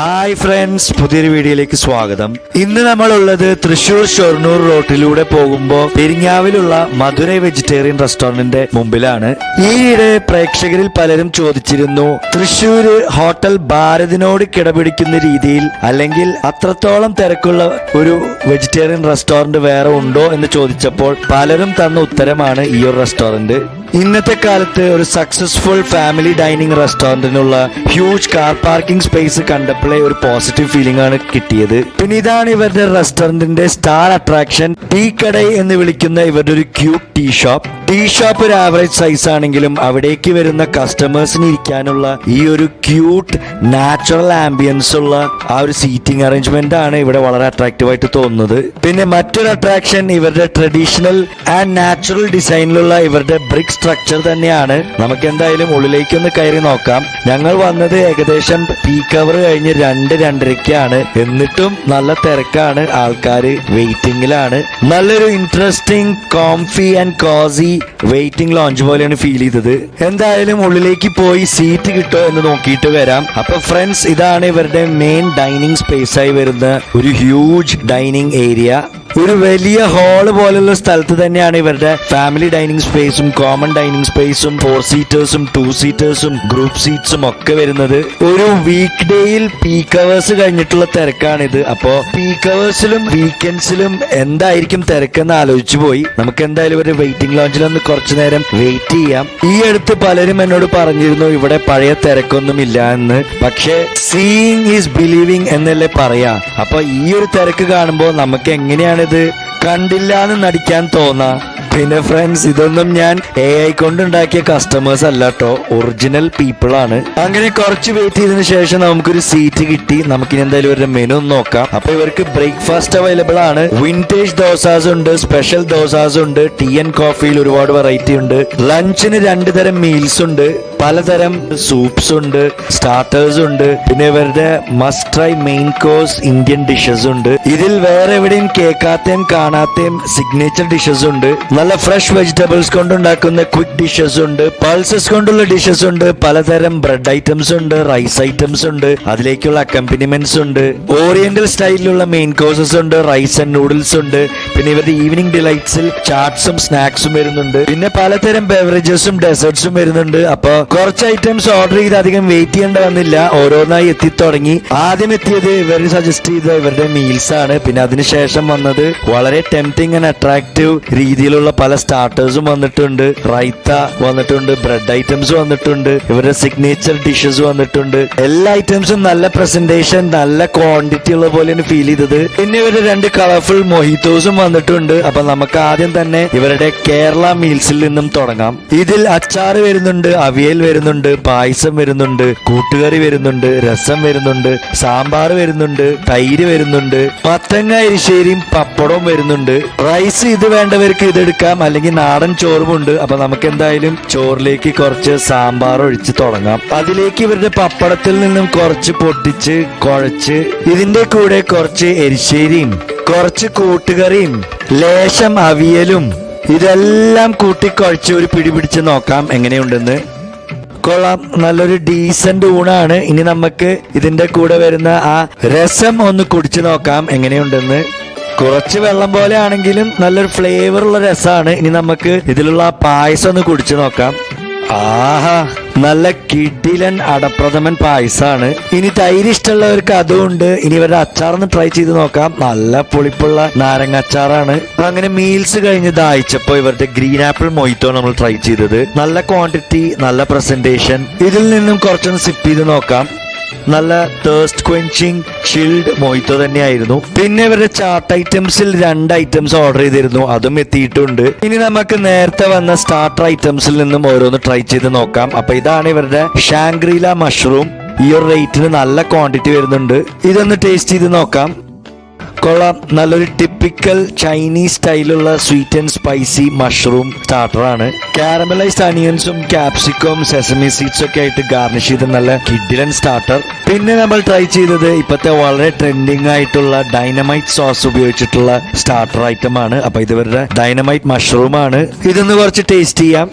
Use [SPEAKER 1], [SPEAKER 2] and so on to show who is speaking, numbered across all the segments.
[SPEAKER 1] হা hi friends പുതിയൊരു വീഡിയോയിലേക്ക് സ്വാഗതം. ഇന്ന് നമ്മളുള്ളത് തൃശൂർ ഷൊർണൂർ റോട്ടിലൂടെ പോകുമ്പോൾ പെരിഞ്ഞാവിലുള്ള മധുരൈ വെജിറ്റേറിയൻ റെസ്റ്റോറന്റിന്റെ മുമ്പിലാണ്. ഈയിടെ പ്രേക്ഷകരിൽ പലരും ചോദിച്ചിരുന്നു തൃശൂര് ഹോട്ടൽ ഭാരതിനോട് കിടപിടിക്കുന്ന രീതിയിൽ അല്ലെങ്കിൽ അത്രത്തോളം തിരക്കുള്ള ഒരു വെജിറ്റേറിയൻ റെസ്റ്റോറന്റ് വേറെ ഉണ്ടോ എന്ന് ചോദിച്ചപ്പോൾ പലരും തന്ന ഉത്തരമാണ് ഈ ഒരു റെസ്റ്റോറന്റ്. ഇന്നത്തെ കാലത്ത് ഒരു സക്സസ്ഫുൾ ഫാമിലി ഡൈനിങ് റെസ്റ്റോറന്റിനുള്ള ഹ്യൂജ് കാർ പാർക്കിംഗ് സ്പേസ് കണ്ടപ്പോഴേ ഒരു പോസിറ്റീവ് ഫീലിംഗ് ആണ് കിട്ടിയത്. പിന്നെ ഇതാണ് ഇവരുടെ റെസ്റ്റോറന്റിന്റെ സ്റ്റാർ അട്രാക്ഷൻ ടീ കടൈ എന്ന് വിളിക്കുന്ന ഇവരുടെ ഒരു cute tea shop. Tea shop ഒരു ആവറേജ് സൈസ് ആണെങ്കിലും അവിടേക്ക് വരുന്ന കസ്റ്റമേഴ്സിന് ഇരിക്കാനുള്ള ഈ ഒരു ക്യൂട്ട് നാച്ചുറൽ ആംബിയൻസ് ഉള്ള ആ ഒരു സീറ്റിംഗ് അറേഞ്ച്മെന്റ് ആണ് ഇവിടെ വളരെ അട്രാക്റ്റീവ് ആയിട്ട് തോന്നുന്നത്. പിന്നെ മറ്റൊരു അട്രാക്ഷൻ ഇവരുടെ ട്രഡീഷണൽ ആൻഡ് നാച്ചുറൽ ഡിസൈനിലുള്ള ഇവരുടെ ബ്രിക് സ്ട്രക്ചർ തന്നെയാണ്. നമുക്ക് എന്തായാലും ഉള്ളിലേക്ക് ഒന്ന് കയറി നോക്കാം. ഞങ്ങൾ വന്നത് ഏകദേശം പീക്ക് കവർ കഴിഞ്ഞ് രണ്ട് രണ്ടരയ്ക്കാണ്. എന്നിട്ടും നല്ല തിരക്കാണ്. ആൾക്കാർ വെയിറ്റിംഗിലാണ് നല്ലൊരു interesting comfy and cosy waiting lounge പോലെയാണ് ഫീൽ ചെയ്തത്. എന്തായാലും ഉള്ളിലേക്ക് പോയി സീറ്റ് കിട്ടോ എന്ന് നോക്കിയിട്ട് വരാം. അപ്പൊ ഫ്രണ്ട്സ് ഇതാണ് ഇവരുടെ മെയിൻ ഡൈനിങ് സ്പേസ് ആയി വരുന്ന ഒരു ഹ്യൂജ് ഡൈനിങ് ഏരിയ ഒരു വലിയ ഹാൾ പോലുള്ള സ്ഥലത്ത് തന്നെയാണ് ഇവരുടെ ഫാമിലി ഡൈനിങ് സ്പേസും കോമൺ ഡൈനിങ് സ്പേസും ഫോർ സീറ്റേഴ്സും ടു സീറ്റേഴ്സും ഗ്രൂപ്പ് സീറ്റ്സും ഒക്കെ വരുന്നത് ഒരു വീക്ക് ഡേയിൽ പീക്ക് അവേഴ്സ് കഴിഞ്ഞിട്ടുള്ള തിരക്കാണിത്. അപ്പോ പീക്ക് അവേഴ്സിലും വീക്കെൻഡ്സിലും എന്തായിരിക്കും തിരക്കെന്ന് ആലോചിച്ചു പോയി. നമുക്ക് എന്തായാലും ഒരു വെയിറ്റിംഗ് ലോഞ്ചിൽ ഒന്ന് കുറച്ചു നേരം വെയിറ്റ് ചെയ്യാം. ഈ അടുത്ത് പലരും എന്നോട് പറഞ്ഞിരുന്നു ഇവിടെ പഴയ തിരക്കൊന്നും ഇല്ല എന്ന്. പക്ഷേ സീയിങ് ഈസ് ബിലീവിങ് എന്നല്ലേ പറയാ. അപ്പൊ ഈ ഒരു തിരക്ക് കാണുമ്പോൾ നമുക്ക് എങ്ങനെയാണിത് കണ്ടില്ല എന്ന് നടിക്കാൻ തോന്നാ. പിന്നെ ഫ്രണ്ട്സ് ഇതൊന്നും ഞാൻ എ ഐ കൊണ്ടുണ്ടാക്കിയ കസ്റ്റമേഴ്സ് അല്ല കേട്ടോ ഒറിജിനൽ പീപ്പിൾ ആണ്. അങ്ങനെ കുറച്ച് വെയിറ്റ് ചെയ്തതിനു ശേഷം നമുക്കൊരു സീറ്റ് കിട്ടി. നമുക്കിനി എന്തായാലും ഇവരുടെ മെനു നോക്കാം. അപ്പൊ ഇവർക്ക് ബ്രേക്ക്ഫാസ്റ്റ് അവൈലബിൾ ആണ്. വിന്റേജ് ദോസാസ് ഉണ്ട് സ്പെഷ്യൽ ദോസാസ് ഉണ്ട് ടീ ആൻഡ് കോഫിയിൽ ഒരുപാട് വെറൈറ്റി ഉണ്ട്. ലഞ്ചിന് രണ്ട് തരം മീൽസ് ഉണ്ട്. പലതരം സൂപ്സ് ഉണ്ട് സ്റ്റാർട്ടേഴ്സ് ഉണ്ട്. പിന്നെ ഇവരുടെ must try main course Indian dishes ഉണ്ട്. ഇതിൽ വേറെ എവിടെയും കേൾക്കാത്തയും കാണാത്തയും സിഗ്നേച്ചർ ഡിഷസ് ഉണ്ട്. നല്ല ഫ്രഷ് വെജിറ്റബിൾസ് കൊണ്ടുണ്ടാക്കുന്ന ക്വിക്ക് ഡിഷസ് ഉണ്ട്. പൾസസ് കൊണ്ടുള്ള ഡിഷസ് ഉണ്ട്. പലതരം ബ്രെഡ് ഐറ്റംസ് ഉണ്ട് റൈസ് ഐറ്റംസ് ഉണ്ട്. അതിലേക്കുള്ള അക്കമ്പനിമെന്റ്സ് ഉണ്ട്. ഓറിയന്റൽ സ്റ്റൈലിലുള്ള മെയിൻ കോഴ്സസ് ഉണ്ട്. റൈസ് ആൻഡ് നൂഡിൽസ് ഉണ്ട്. പിന്നെ ഇവരുടെ ഈവനിങ് ഡിലൈറ്റ്സിൽ ചാർട്ട്സും സ്നാക്സും വരുന്നുണ്ട്. പിന്നെ പലതരം ബെവറേജസും ഡെസേർട്സും വരുന്നുണ്ട്. അപ്പൊ കുറച്ച് ഐറ്റംസ് ഓർഡർ ചെയ്ത് അധികം വെയിറ്റ് ചെയ്യേണ്ട വന്നില്ല. ഓരോന്നായി എത്തിത്തുടങ്ങി. ആദ്യം എത്തിയത് ഇവർ സജസ്റ്റ് ചെയ്ത ഇവരുടെ മീൽസ് ആണ്. പിന്നെ അതിനുശേഷം വന്നത് വളരെ ടെംപ്റ്റിംഗ് ആൻഡ് അട്രാക്റ്റീവ് രീതിയിലുള്ള പല സ്റ്റാർട്ടേഴ്സും വന്നിട്ടുണ്ട്. റൈത്ത വന്നിട്ടുണ്ട് ബ്രെഡ് ഐറ്റംസ് വന്നിട്ടുണ്ട് ഇവരുടെ സിഗ്നേച്ചർ ഡിഷസ് വന്നിട്ടുണ്ട്. എല്ലാ ഐറ്റംസും നല്ല പ്രസന്റേഷൻ നല്ല ക്വാണ്ടിറ്റി ഉള്ള പോലെയാണ് ഫീൽ ചെയ്തത്. പിന്നെ ഇവരുടെ രണ്ട് കളർഫുൾ മൊഹിത്തോസും വന്നിട്ടുണ്ട്. അപ്പൊ നമുക്ക് ആദ്യം തന്നെ ഇവരുടെ കേരള മീൽസിൽ നിന്നും തുടങ്ങാം. ഇതിൽ അച്ചാറ് വരുന്നുണ്ട് അവിയൽ വരുന്നുണ്ട് പായസം വരുന്നുണ്ട് കൂട്ടുകറി വരുന്നുണ്ട് രസം വരുന്നുണ്ട് സാമ്പാർ വരുന്നുണ്ട് തൈര് വരുന്നുണ്ട് മത്തങ്ങ എരിശ്ശേരിയും പപ്പടവും വരുന്നുണ്ട്. റൈസ് ഇത് വേണ്ടവർക്ക് ഇതെടുക്കാം അല്ലെങ്കിൽ നാടൻ ചോറുമുണ്ട്. അപ്പൊ നമുക്ക് എന്തായാലും ചോറിലേക്ക് കുറച്ച് സാമ്പാർ ഒഴിച്ച് തുടങ്ങാം. അതിലേക്ക് ഇവരുടെ പപ്പടത്തിൽ നിന്നും കുറച്ച് പൊട്ടിച്ച് കുഴച്ച് ഇതിന്റെ കൂടെ കുറച്ച് എരിശ്ശേരിയും കുറച്ച് കൂട്ടുകറിയും ലേശം അവിയലും ഇതെല്ലാം കൂട്ടിക്കുഴച്ച് ഒരു പിടി പിടിച്ച് നോക്കാം എങ്ങനെയുണ്ടെന്ന്. കൊള്ളാം. നല്ലൊരു ഡീസന്റ് ഊണാണ്. ഇനി നമുക്ക് ഇതിന്റെ കൂടെ വരുന്ന ആ രസം ഒന്ന് കുടിച്ചു നോക്കാം എങ്ങനെയുണ്ടെന്ന്. കുറച്ച് വെള്ളം പോലെ ആണെങ്കിലും നല്ലൊരു ഫ്ലേവർ ഉള്ള രസമാണ് ഇനി നമുക്ക് ഇതിലുള്ള ആ പായസം ഒന്ന് കുടിച്ചു നോക്കാം. ആഹാ നല്ല കിഡിലൻ അടപ്രഥമൻ പായസാണ്. ഇനി തൈര് ഇഷ്ടമുള്ളവർക്ക് അതുമുണ്ട് ഇനി ഇവരുടെ അച്ചാറൊന്ന് ട്രൈ ചെയ്ത് നോക്കാം. നല്ല പുളിപ്പുള്ള നാരങ്ങ അച്ചാറാണ്. അങ്ങനെ മീൽസ് കഴിഞ്ഞ് ദാഹിച്ചപ്പോ ഇവരുടെ ഗ്രീൻ ആപ്പിൾ മൊയ്ത്തോ നമ്മൾ ട്രൈ ചെയ്തത്. നല്ല ക്വാണ്ടിറ്റി നല്ല പ്രസന്റേഷൻ ഇതിൽ നിന്നും കുറച്ചൊന്ന് സിപ്പ് ചെയ്ത് നോക്കാം. നല്ല തേഴ്സ്റ്റ് ക്വെഞ്ചിങ് ചിൽഡ് മൊയ്ത്തോ തന്നെയായിരുന്നു. പിന്നെ ഇവരുടെ ചാർട്ട് ഐറ്റംസിൽ രണ്ട് ഐറ്റംസ് ഓർഡർ ചെയ്തിരുന്നു. അതും എത്തിയിട്ടുണ്ട്. ഇനി നമുക്ക് നേരത്തെ വന്ന സ്റ്റാർട്ടർ ഐറ്റംസിൽ നിന്നും ഓരോന്ന് ട്രൈ ചെയ്ത് നോക്കാം. അപ്പൊ ഇതാണ് ഇവരുടെ ഷാങ്ക്രീല മഷ്റൂം ഈ ഒരു റേറ്റിന് നല്ല ക്വാണ്ടിറ്റി വരുന്നുണ്ട്. ഇതൊന്ന് ടേസ്റ്റ് ചെയ്ത് നോക്കാം. കൊള്ളാം. നല്ലൊരു ടിപ്പിക്കൽ ചൈനീസ് സ്റ്റൈലുള്ള സ്വീറ്റ് ആൻഡ് സ്പൈസി മഷ്റൂം സ്റ്റാർട്ടറാണ് കാരമലൈസ്ഡ് അനിയൻസും ക്യാപ്സിക്കവും സെസമി സീഡ്സ് ഒക്കെ ആയിട്ട് ഗാർണിഷ് ചെയ്ത നല്ല കിഡിലൻ സ്റ്റാർട്ടർ പിന്നെ നമ്മൾ ട്രൈ ചെയ്തത് ഇപ്പോഴത്തെ വളരെ ട്രെൻഡിങ് ആയിട്ടുള്ള ഡൈനമൈറ്റ് സോസ് ഉപയോഗിച്ചിട്ടുള്ള സ്റ്റാർട്ടർ ഐറ്റം ആണ്. അപ്പൊ ഇതുവരുടെ ഡൈനമൈറ്റ് മഷ്റൂം ആണ്. ഇതൊന്ന് കുറച്ച് ടേസ്റ്റ് ചെയ്യാം.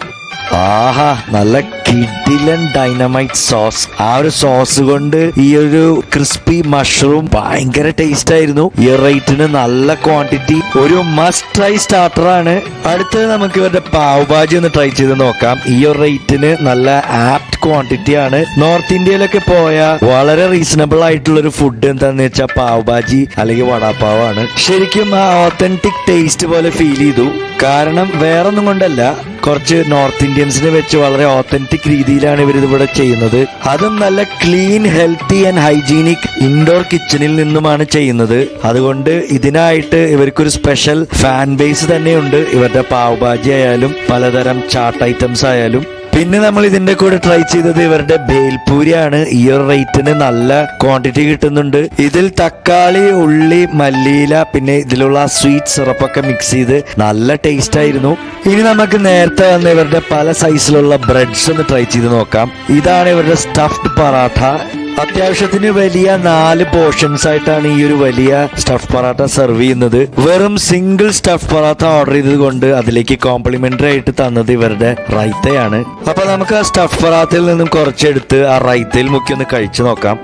[SPEAKER 1] ആഹാ നല്ല കിഡിലൻ ഡൈനമൈറ്റ് സോസ് ആ ഒരു സോസ് കൊണ്ട് ഈ ഒരു ക്രിസ്പി മഷ്റൂം ഭയങ്കര ടേസ്റ്റ് ആയിരുന്നു. ഈ റേറ്റിന് നല്ല ക്വാണ്ടിറ്റി ഒരു മസ്റ്റ് ട്രൈ സ്റ്റാർട്ടർ ആണ്. അടുത്തത് നമുക്ക് ഇവരുടെ പാവ് ഭാജി ഒന്ന് ട്രൈ ചെയ്ത് നോക്കാം. ഈ ഒരു റേറ്റിന് നല്ല ആപ്റ്റ് ക്വാണ്ടിറ്റി ആണ്. നോർത്ത് ഇന്ത്യയിലൊക്കെ പോയ വളരെ റീസണബിൾ ആയിട്ടുള്ള ഒരു ഫുഡ് എന്താന്ന് വെച്ചാൽ പാവ് ഭാജി അല്ലെങ്കിൽ വടാപ്പാവാണ്. ശരിക്കും ആ ഓത്തന്റിക് ടേസ്റ്റ് പോലെ ഫീൽ ചെയ്തു. കാരണം വേറൊന്നും കൊണ്ടല്ല. കുറച്ച് നോർത്ത് ഇന്ത്യൻസിനെ വെച്ച് വളരെ ഓത്തന്റിക് രീതിയിലാണ് ഇവർ ഇതിവിടെ ചെയ്യുന്നത്. അതും നല്ല clean healthy and hygienic indoor കിച്ചണിൽ നിന്നുമാണ് ചെയ്യുന്നത്. അതുകൊണ്ട് ഇതിനായിട്ട് ഇവർക്കൊരു സ്പെഷ്യൽ ഫാൻ ബേസ് തന്നെയുണ്ട്. ഇവരുടെ പാവ് ഭാജി ആയാലും പലതരം ചാട്ട് ഐറ്റംസ് ആയാലും. പിന്നെ നമ്മൾ ഇതിന്റെ കൂടെ ട്രൈ ചെയ്തത് ഇവരുടെ ബേൽപൂരിയാണ് ഈ ഒരു റേറ്റിന് നല്ല ക്വാണ്ടിറ്റി കിട്ടുന്നുണ്ട്. ഇതിൽ തക്കാളി ഉള്ളി മല്ലിയില പിന്നെ ഇതിലുള്ള സ്വീറ്റ് സിറപ്പൊക്കെ മിക്സ് ചെയ്ത് നല്ല ടേസ്റ്റ് ആയിരുന്നു. ഇനി നമുക്ക് നേരത്തെ വന്ന ഇവരുടെ പല സൈസിലുള്ള ബ്രെഡ്സ് ഒന്ന് ട്രൈ ചെയ്ത് നോക്കാം. ഇതാണ് ഇവരുടെ സ്റ്റഫ്ഡ് പറാഠ അത്യാവശ്യത്തിന് വലിയ നാല് പോർഷൻസ് ആയിട്ടാണ് ഈ ഒരു വലിയ സ്റ്റഫ് പറാട്ട സെർവ് ചെയ്യുന്നത്. വെറും സിംഗിൾ സ്റ്റഫ് പറാത്ത ഓർഡർ ചെയ്തത് കൊണ്ട് അതിലേക്ക് കോംപ്ലിമെന്ററി ആയിട്ട് തന്നത് ഇവരുടെ റൈത്തയാണ്. അപ്പൊ നമുക്ക് ആ സ്റ്റഫ് പറാത്തയിൽ നിന്നും കുറച്ചെടുത്ത് ആ റൈത്തയിൽ മുക്കി ഒന്ന് കഴിച്ചു നോക്കാം.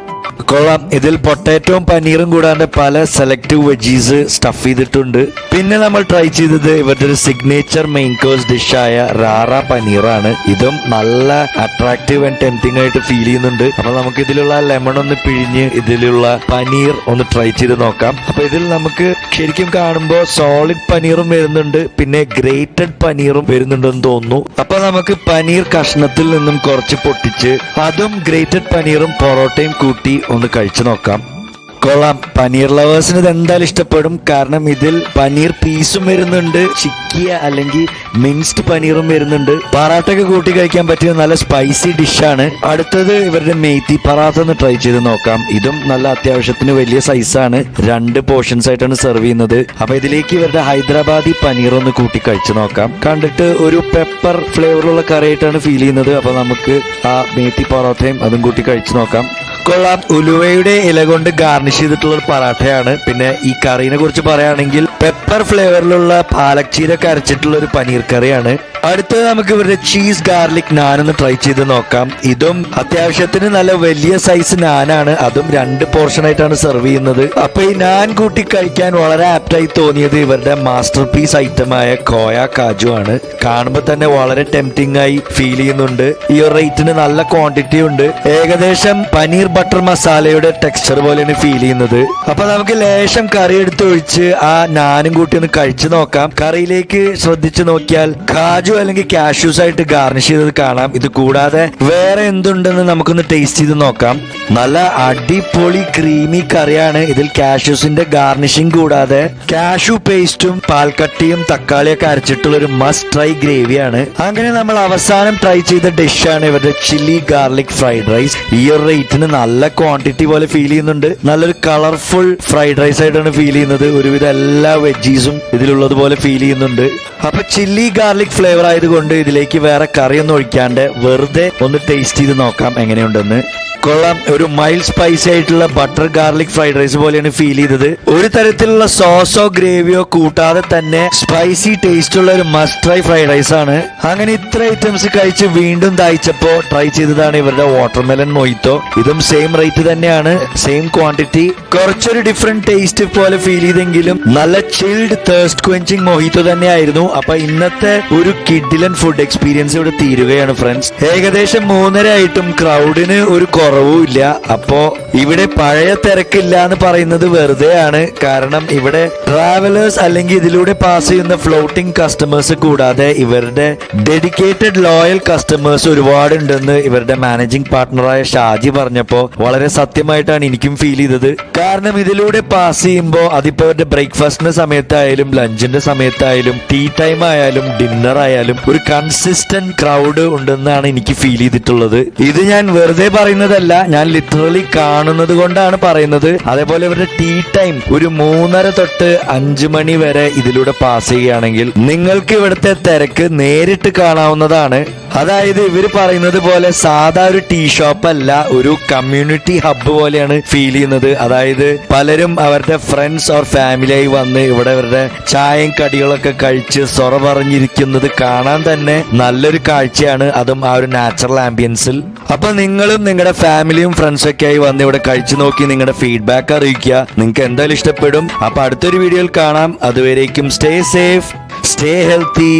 [SPEAKER 1] കൊള്ളാം. ഇതിൽ പൊട്ടാറ്റോയും പനീറും കൂടാണ്ട് പല സെലക്റ്റീവ് വെജീസ് സ്റ്റഫ് ചെയ്തിട്ടുണ്ട്. പിന്നെ നമ്മൾ ട്രൈ ചെയ്തത് ഇവരുടെ ഒരു സിഗ്നേച്ചർ മെയിൻ കോഴ്സ് ഡിഷായ റാറ പനീറാണ്. ഇതും നല്ല അട്രാക്റ്റീവ് ആൻഡ് ടെംപ്റ്റിംഗ് ആയിട്ട് ഫീൽ ചെയ്യുന്നുണ്ട്. അപ്പൊ നമുക്ക് ഇതിലുള്ള ലെമൺ ഒന്ന് പിഴിഞ്ഞ് ഇതിലുള്ള പനീർ ഒന്ന് ട്രൈ ചെയ്ത് നോക്കാം. അപ്പൊ ഇതിൽ നമുക്ക് ശരിക്കും കാണുമ്പോൾ സോളിഡ് പനീറും വരുന്നുണ്ട്. പിന്നെ ഗ്രേറ്റഡ് പനീറും വരുന്നുണ്ടെന്ന് തോന്നുന്നു. അപ്പൊ നമുക്ക് പനീർ കഷ്ണത്തിൽ നിന്നും കുറച്ച് പൊട്ടിച്ച് അതും ഗ്രേറ്റഡ് പനീറും പൊറോട്ടയും കൂട്ടി ഒന്ന് കഴിച്ചു നോക്കാം. കൊള്ളാം. പനീർ ലവേഴ്സിന് ഇത് എന്തായാലും ഇഷ്ടപ്പെടും. കാരണം ഇതിൽ പനീർ പീസും വരുന്നുണ്ട്. ചിക്കിയ അല്ലെങ്കിൽ മിൻസ്ഡ് പനീറും വരുന്നുണ്ട്. പറാട്ടൊക്കെ കൂട്ടി കഴിക്കാൻ പറ്റിയ നല്ല സ്പൈസി ഡിഷാണ് അടുത്തത് ഇവരുടെ മേത്തി പറാത്ത ഒന്ന് ട്രൈ ചെയ്ത് നോക്കാം. ഇതും നല്ല അത്യാവശ്യത്തിന് വലിയ സൈസാണ് രണ്ട് പോർഷൻസ് ആയിട്ടാണ് സെർവ് ചെയ്യുന്നത്. അപ്പൊ ഇതിലേക്ക് ഇവരുടെ ഹൈദരാബാദി പനീർ ഒന്ന് കൂട്ടി കഴിച്ചു നോക്കാം. കണ്ടിട്ട് ഒരു പെപ്പർ ഫ്ലേവറുള്ള കറി ആയിട്ടാണ് ഫീൽ ചെയ്യുന്നത്. അപ്പൊ നമുക്ക് ആ മേത്തി പൊറോട്ടയും അതും കൂട്ടി കഴിച്ചു നോക്കാം. കൊള്ളാം. ഉലുവയുടെ ഇല കൊണ്ട് ഗാർണിഷ് ചെയ്തിട്ടുള്ള ഒരു പറാട്ടയാണ് പിന്നെ ഈ കറീനെ കുറിച്ച് പറയുകയാണെങ്കിൽ പെപ്പർ ഫ്ലേവറിലുള്ള പാലക് കരച്ചിട്ടുള്ള ഒരു പനീർ കറിയാണ്. അടുത്തത് നമുക്ക് ഇവരുടെ ചീസ് ഗാർലിക് നാൻ ഒന്ന് ട്രൈ ചെയ്ത് നോക്കാം. ഇതും അത്യാവശ്യത്തിന് നല്ല വലിയ സൈസ് നാനാണ് അതും രണ്ട് പോർഷൻ ആയിട്ടാണ് സെർവ് ചെയ്യുന്നത്. അപ്പൊ ഈ നാൻ കൂട്ടി കഴിക്കാൻ വളരെ ആപ്റ്റായി തോന്നിയത് ഇവരുടെ മാസ്റ്റർ പീസ് ഐറ്റമായ കോയ കാജു ആണ്. കാണുമ്പോൾ തന്നെ വളരെ ടെംപ്റ്റിംഗ് ആയി ഫീൽ ചെയ്യുന്നുണ്ട്. ഈ ഒരു റേറ്റിന് നല്ല ക്വാണ്ടിറ്റി ഉണ്ട്. ഏകദേശം പനീർ ബട്ടർ മസാലയുടെ ടെക്സ്ചർ പോലെയാണ് ഫീൽ ചെയ്യുന്നത്. അപ്പൊ നമുക്ക് ലേശം കറി എടുത്ത് ഒഴിച്ച് ആ നാനും കൂട്ടി ഒന്ന് കഴിച്ചു നോക്കാം. കറിയിലേക്ക് ശ്രദ്ധിച്ചു നോക്കിയാൽ കാജു അല്ലെങ്കിൽ കാഷ്യൂസ് ആയിട്ട് ഗാർണിഷ് ചെയ്തത് കാണാം. ഇത് കൂടാതെ വേറെ എന്തുണ്ടെന്ന് നമുക്കൊന്ന് ടേസ്റ്റ് ചെയ്ത് നോക്കാം. നല്ല അടിപൊളി ക്രീമി കറിയാണ് ഇതിൽ കാഷ്യൂസിന്റെ ഗാർണിഷിംഗ് കൂടാതെ കാഷ്യൂ പേസ്റ്റും പാൽക്കട്ടിയും തക്കാളിയൊക്കെ അരച്ചിട്ടുള്ള ഒരു മസ്റ്റ് ട്രൈ ഗ്രേവിയാണ് അങ്ങനെ നമ്മൾ അവസാനം ട്രൈ ചെയ്ത ഡിഷാണ് ഇവരുടെ ചില്ലി ഗാർലിക് ഫ്രൈഡ് റൈസ് ഈ ഒരു റേറ്റിന് നല്ല ക്വാണ്ടിറ്റി പോലെ ഫീൽ ചെയ്യുന്നുണ്ട്. നല്ലൊരു കളർഫുൾ ഫ്രൈഡ് റൈസ് ആയിട്ടാണ് ഫീൽ ചെയ്യുന്നത്. ഒരുവിധം എല്ലാ വെജീസും ഇതിലുള്ളത് പോലെ ഫീൽ ചെയ്യുന്നുണ്ട്. അപ്പൊ ചില്ലി ഗാർലിക് ഫ്ലേവർ ആയതുകൊണ്ട് ഇതിലേക്ക് വേറെ കറിയൊന്നും ഒഴിക്കാണ്ട് വെറുതെ ഒന്ന് ടേസ്റ്റ് ചെയ്ത് നോക്കാം എങ്ങനെയുണ്ടെന്ന്. കൊള്ളാം. ഒരു മൈൽഡ് സ്പൈസി ആയിട്ടുള്ള ബട്ടർ ഗാർലിക് ഫ്രൈഡ് റൈസ് പോലെയാണ് ഫീൽ ചെയ്തത്. ഒരു തരത്തിലുള്ള സോസോ ഗ്രേവിയോ കൂട്ടാതെ തന്നെ സ്പൈസി ടേസ്റ്റ് ഉള്ള ഒരു മസ്റ്റ് ട്രൈ ഫ്രൈഡ് റൈസ് ആണ്. അങ്ങനെ ഇത്ര ഐറ്റംസ് കഴിച്ച് വീണ്ടും ദാഹിച്ചപ്പോ ട്രൈ ചെയ്തതാണ് ഇവരുടെ വാട്ടർമെലൻ മൊയ്ത്തോ ഇതും സെയിം റേറ്റ് തന്നെയാണ് സെയിം ക്വാണ്ടിറ്റി കുറച്ചൊരു ഡിഫറെന്റ് ടേസ്റ്റ് പോലെ ഫീൽ ചെയ്തെങ്കിലും നല്ല ചിൽഡ് തേഴ്സ്റ്റ് ക്വഞ്ചിങ് മൊഹിത്തോ തന്നെയായിരുന്നു. അപ്പൊ ഇന്നത്തെ ഒരു കിഡിലൻ ഫുഡ് എക്സ്പീരിയൻസ് ഇവിടെ തീരുകയാണ് ഫ്രണ്ട്സ് ഏകദേശം മൂന്നര ആയിട്ടും ക്രൗഡിന് ഒരു കുറവുമില്ല. അപ്പോ ഇവിടെ പഴയ തിരക്കില്ല എന്ന് പറയുന്നത് വെറുതെയാണ്. കാരണം ഇവിടെ ട്രാവലേഴ്സ് അല്ലെങ്കിൽ ഇതിലൂടെ പാസ് ചെയ്യുന്ന ഫ്ലോട്ടിംഗ് കസ്റ്റമേഴ്സ് കൂടാതെ ഇവരുടെ ഡെഡിക്കേറ്റഡ് ലോയൽ കസ്റ്റമേഴ്സ് ഒരുപാടുണ്ടെന്ന് ഇവരുടെ മാനേജിംഗ് പാർട്ട്ണറായ ഷാജി പറഞ്ഞപ്പോ വളരെ സത്യമായിട്ടാണ് എനിക്കും ഫീൽ ചെയ്തത്. കാരണം ഇതിലൂടെ പാസ് ചെയ്യുമ്പോൾ അതിപ്പോ അവരുടെ ബ്രേക്ക്ഫാസ്റ്റിന്റെ സമയത്തായാലും ലഞ്ചിന്റെ സമയത്തായാലും ടീ ടൈം ആയാലും ഡിന്നർ ആയാലും ഒരു കൺസിസ്റ്റന്റ് ക്രൗഡ് ഉണ്ടെന്നാണ് എനിക്ക് ഫീൽ ചെയ്തിട്ടുള്ളത്. ഇത് ഞാൻ വെറുതെ പറയുന്നതല്ല ഞാൻ ലിറ്ററലി കാണുന്നത് കൊണ്ടാണ് പറയുന്നത്. അതേപോലെ ഇവരുടെ ടീ ടൈം ഒരു മൂന്നര തൊട്ട് അഞ്ചു മണി വരെ ഇതിലൂടെ പാസ് ചെയ്യുകയാണെങ്കിൽ നിങ്ങൾക്ക് ഇവിടുത്തെ തിരക്ക് നേരിട്ട് കാണാവുന്നതാണ്. അതായത് ഇവർ പറയുന്നത് പോലെ സാധാ ഒരു ടീ ഷോപ്പ് അല്ല ഒരു കമ്മ്യൂണിറ്റി ഹബ്ബ് പോലെയാണ് ഫീൽ ചെയ്യുന്നത്. അതായത് പലരും അവരുടെ ഫ്രണ്ട്സ് ഓർ ഫാമിലിയായി വന്ന് ഇവിടെ അവരുടെ ചായയും കടികളൊക്കെ കഴിച്ച് സൊറ പറഞ്ഞിരിക്കുന്നത് കാണാൻ തന്നെ നല്ലൊരു കാഴ്ചയാണ്. അതും ആ ഒരു നാച്ചുറൽ ആംബിയൻസിൽ അപ്പൊ നിങ്ങളും നിങ്ങളുടെ ഫാമിലിയും ഫ്രണ്ട്സും ഒക്കെ ആയി വന്ന് ഇവിടെ കഴിച്ചു നോക്കി നിങ്ങളുടെ ഫീഡ്ബാക്ക് അറിയിക്കുക. നിങ്ങൾക്ക് എന്തായാലും ഇഷ്ടപ്പെടും. അപ്പൊ അടുത്തൊരു വീഡിയോയിൽ കാണാം. അതുവരേക്കും stay safe stay healthy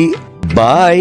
[SPEAKER 1] bye